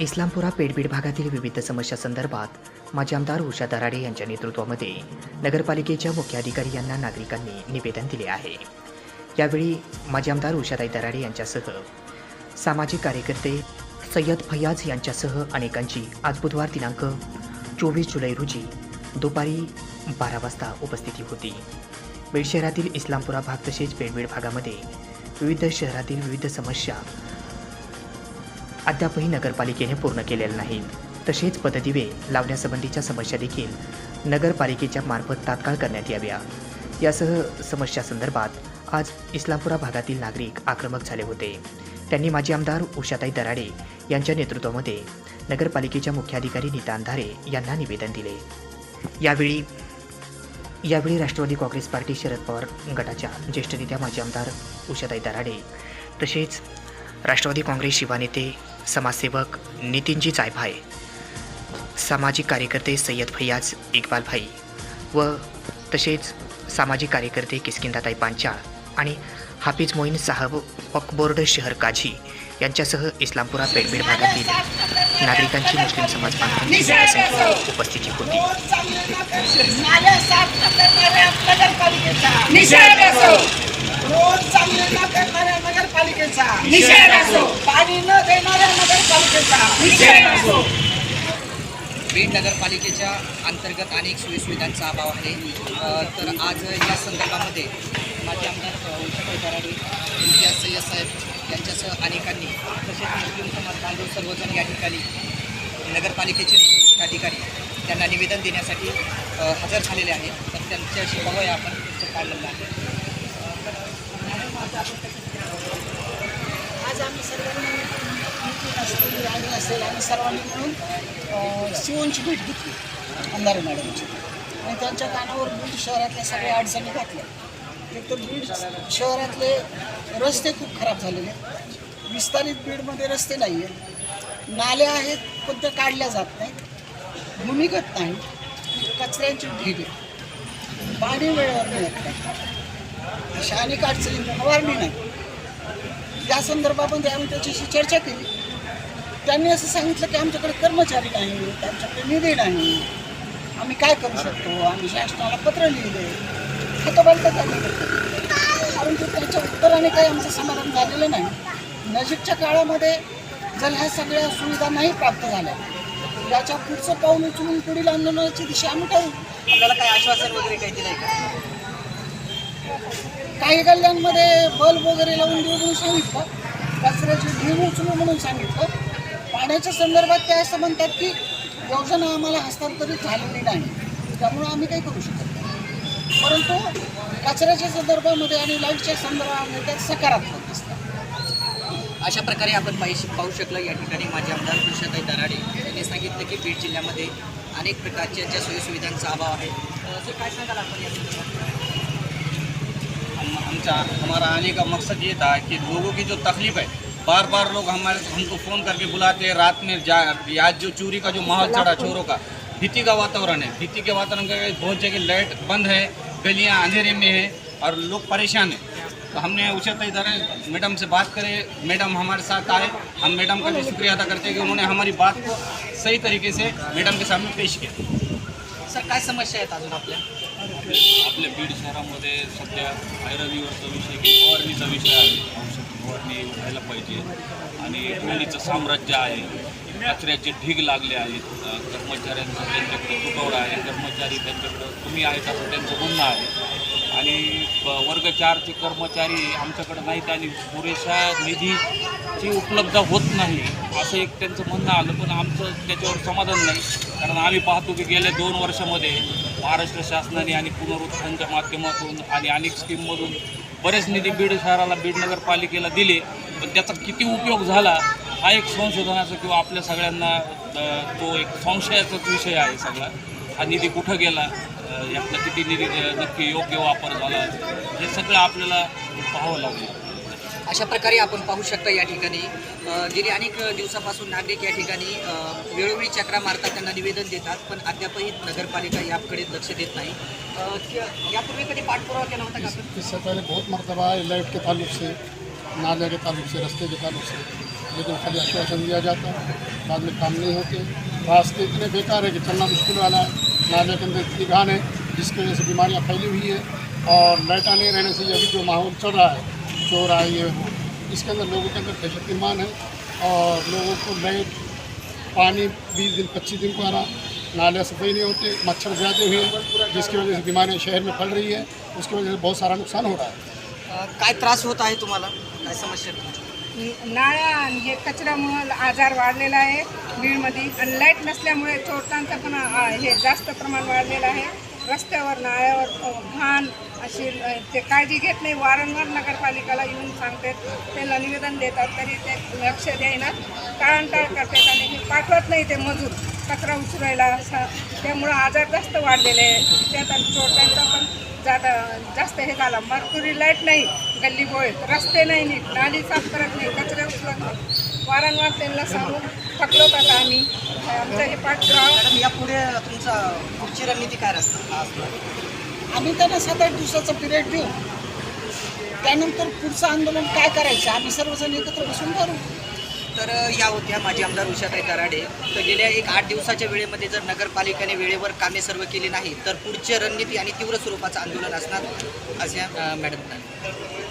इस्लामपुरा पेडबीड भागातील विविध समस्यासंदर्भात माजी आमदार उषा दराडे यांच्या नेतृत्वामध्ये नगरपालिकेच्या मुख्याधिकारी यांना नागरिकांनी निवेदन दिले आहे. यावेळी माजी आमदार उषाताई दराडे यांच्यासह सामाजिक कार्यकर्ते सय्यद फैयाज यांच्यासह अनेकांची आज बुधवार दिनांक चोवीस जुलै रोजी दुपारी बारा वाजता उपस्थिती होती. बीड शहरातील इस्लामपुरा भाग तसेच पेडबीड भागामध्ये विविध शहरातील विविध समस्या अद्यापही नगरपालिकेने पूर्ण केलेले नाहीत तसेच पददिवे लावण्यासंबंधीच्या समस्या देखील नगरपालिकेच्या मार्फत तात्काळ करण्यात याव्या. यासह समस्यासंदर्भात आज इस्लामपुरा भागातील नागरिक आक्रमक झाले होते. त्यांनी माजी आमदार उषाताई दराडे यांच्या नेतृत्वामध्ये नगरपालिकेच्या मुख्याधिकारी नीता अंधारे यांना निवेदन दिले. यावेळी यावेळी राष्ट्रवादी काँग्रेस पार्टी शरद पवार गटाच्या ज्येष्ठ नेत्या माजी आमदार उषाताई दराडे तसेच राष्ट्रवादी काँग्रेस युवा नेते समाजसेवक नितीनजी जायभाय सामाजिक कार्यकर्ते सय्यद फैयाज इक्बालभाई व तसेच सामाजिक कार्यकर्ते किसकिंदाताई पांचाळ आणि हाफिज मोईन साहब वक्फबोर्ड शहर काझी यांच्यासह इस्लामपुरा पेडबीड भागातील नागरिकांची मुस्लिम समाज बांधवांची उपस्थिती होती. नाल्या साफ करणाऱ्या नगरपालिकेचा. निषेध असो रोज चांगले न करणाऱ्या नगरपालिकेचा निषेध असो. पाणी न देणाऱ्या नगरपालिकेचा. निषेध असो. बीड नगरपालिकेच्या अंतर्गत अनेक सोयीसुविधांचा अभाव आहे. तर आज या संदर्भामध्ये माझे आमदार दराडे इम्तियाज सय्यद साहेब यांच्यासह अनेकांनी तसेच मुस्लिम समाज बांधव सर्वजण या ठिकाणी नगरपालिकेचे मुख्याधिकारी त्यांना निवेदन देण्यासाठी हजर झालेले आहेत. तर त्यांच्याशी बघूया आपण. त्यांचं काढलेलं आहे? आज आम्ही सर्वांनी नितीन असतील आणि असेल आम्ही सर्वांनी मिळून अ, भेट घेतली अंधारे मॅडमची. आणि त्यांच्या कानावर बीड शहरातल्या सगळ्या अडचणी घातल्या. एक तर बीड शहरातले रस्ते खूप खराब झालेले आहेत. विस्तारित बीडमध्ये रस्ते नाही आहेत नाल्या आहेत पण त्या काढल्या जात नाहीत. भूमिगत नाही कचऱ्यांची ढीग आहे. पाणी वेळेवर मिळत नाही. अशा अनेक अडचणी फवारणी नाही. या संदर्भामध्ये आम्ही त्याच्याशी चर्चा केली. त्यांनी असं सांगितलं की आमच्याकडे कर्मचारी नाही आमच्याकडे निधी नाही आम्ही काय करू शकतो? आम्ही शासनाला पत्र लिहिले. खतबंद त्यांनी परंतु त्याच्या उत्तराने काही आमचं समाधान झालेलं नाही. नजीकच्या काळामध्ये जर ह्या सगळ्या सुविधा नाही प्राप्त झाल्या याच्या पुढचं पाऊल उचलून पुढील आंदोलनाची दिशा आम्ही ठरवू. आपल्याला काही आश्वासन वगैरे काही दिलं आहे का? काही गल्ल्यांमध्ये बल्ब वगैरे लावून देऊ म्हणून सांगितलं. कचऱ्याची ढीग उचलू म्हणून सांगितलं. पाण्याच्या संदर्भात ते असं म्हणतात की योजना आम्हाला हस्तांतरित झालेली नाही. त्यामुळं आम्ही काही करू शकत नाही. परंतु कचऱ्याच्या संदर्भामध्ये आणि लाईटच्या संदर्भामध्ये त्यात सकारात्मक दिसतात अशा प्रकारे आपण पाहिजे पाहू शकलं या ठिकाणी माझे आमदार कृष्णताई दराडे यांनी सांगितलं की बीड जिल्ह्यामध्ये अनेक प्रकारच्या ज्या सोयीसुविधांचा अभाव आहे. सर काय सांगाल आपण या हमारा आने का मकसद ये था कि लोगों की जो तकलीफ़ है बार बार लोग हमारे हमको फ़ोन करके बुलाते हैं रात में जा आज जो चोरी का जो माहौल चढ़ा चोरों का भीति का वातावरण है। भीति के वातावरण का बहुत जगह लाइट बंद है गलियाँ अंधेरे में है और लोग परेशान हैं। तो हमने उषा इधर मैडम से बात करें मैडम हमारे साथ आए हम मैडम का भी शुक्रिया अदा करते हैं कि उन्होंने हमारी बात को सही तरीके से मैडम के सामने पेश किया। सर काय समस्या आहेत अजून आपल्या? आपल्या बीड शहरामध्ये सध्या आयुर्वेदीवरचा विषय फवारणीचा विषय आहे. औषध फवारणी व्हायला पाहिजे. आणि मुलीचं साम्राज्य आहे. कचऱ्याचे ढीग लागले आहेत. कर्मचाऱ्यांचा त्यांच्याकडे तुटवडा आहे. कर्मचारी त्यांच्याकडं तुम्ही आहेत असं त्यांचं म्हणणं आहे. आणि वर्ग चारचे कर्मचारी आमच्याकडे नाहीत आणि पुरेशा निधीची उपलब्ध होत नाही. असं एक त्यांचं म्हणणं आलं पण आमचं त्याच्यावर समाधान नाही. कारण आम्ही पाहतो की गेल्या दोन वर्षामध्ये महाराष्ट्र शासनाने आणि पुनरुत्थानच्या माध्यमातून आणि अनेक स्कीममधून बरेच निधी बीड शहराला बीड नगरपालिकेला दिले. पण त्याचा किती उपयोग झाला हा एक संशोधनाचा किंवा आपल्या सगळ्यांना तो एक संशयाचाच विषय आहे सगळा. हा निधी कुठं गेला? यातला किती निधी नक्की योग्य वापर झाला? हे सगळं आपल्याला पाहावं लागलं. अशा प्रकारे आपण पाहू शकता या ठिकाणी. गेले गेली अनेक दिवसापासून नागरिक या ठिकाणी वेळोवेळी चक्रा मारतात त्यांना निवेदन देतात पण अद्यापही नगरपालिका याकडे लक्ष देत नाही. यापूर्वी कधी पाठपुरावा केला होता का इससे पहले बहुत मरतबा है लाइट के ताल्लुक से नाले के ताल्लुक से रास्ते के ताल्लुक से. लेकिन खाली आश्वासन दिया जाता है बाद में काम नहीं होते. रास्ते इतने बेकार है कि चलना मुश्किल वाला है. नाले के अंदर इतनी घान है जिसकी वजह से बीमारियाँ फैली हुई है और लाइटा नहीं रहने से अभी जो माहौल चल रहा है चोर आए ये वो इसके अंदर लोगों के अंदर दहशत ईमान है और लोगों को नए पानी बीस दिन पच्चीस दिन को आ रहा नाले सफ़ाई नहीं होते मच्छर ज़्यादा हुए जिसकी वजह से बीमारियाँ शहर में फैल रही है उसकी वजह से बहुत सारा नुकसान हो रहा है। काय त्रास होत आहे तुम्हाला? काय समस्या? नाळ्या आणि हे कचऱ्यामुळं आजार वाढलेला आहे. बीडमध्ये आणि लाईट नसल्यामुळे चोरटांचं पण हे जास्त प्रमाण वाढलेलं आहे. रस्त्यावर नाळ्यावर घाण अशी ते काळजी घेत नाही. वारंवार नगरपालिकेला येऊन सांगतात. त्यांना निवेदन देतात तरी ते लक्ष देईनात. टाळणटाळ करतात आणि हे पाठवत नाही ते मजूर. कचरा उचलायला असं त्यामुळं आजार जास्त वाढलेले आहे त्यात आणि चोरट्यांचा पण जादा जास्त हे झाला. मरकुरी लाइट नाही गल्ली बोळीत रस्ते नाही नीट. नाली साफ करत नाही कचरे उचलत नाही. वारंवार त्यांना सांगून थकलो आता आम्ही. आमचं हे पाठपुरावा मॅडम यापुढे तुमचा पुढची रणनीती काय असणार आम्ही त्यांना सात आठ दिवसाचा पिरियड देऊ. त्यानंतर पुढचं आंदोलन काय करायचं? आम्ही सर्वजण एकत्र बसून करू. तर या होत्या माझी आमदार उषाताई दराडे तर गेल्या एक आठ दिवसाच्या वेळेमध्ये जर नगरपालिकेने वेळेवर कामे सर्व केली नाही तर पुढची रणनीती आणि तीव्र स्वरूपाचं आंदोलन असणार असे मॅडम म्हणाले.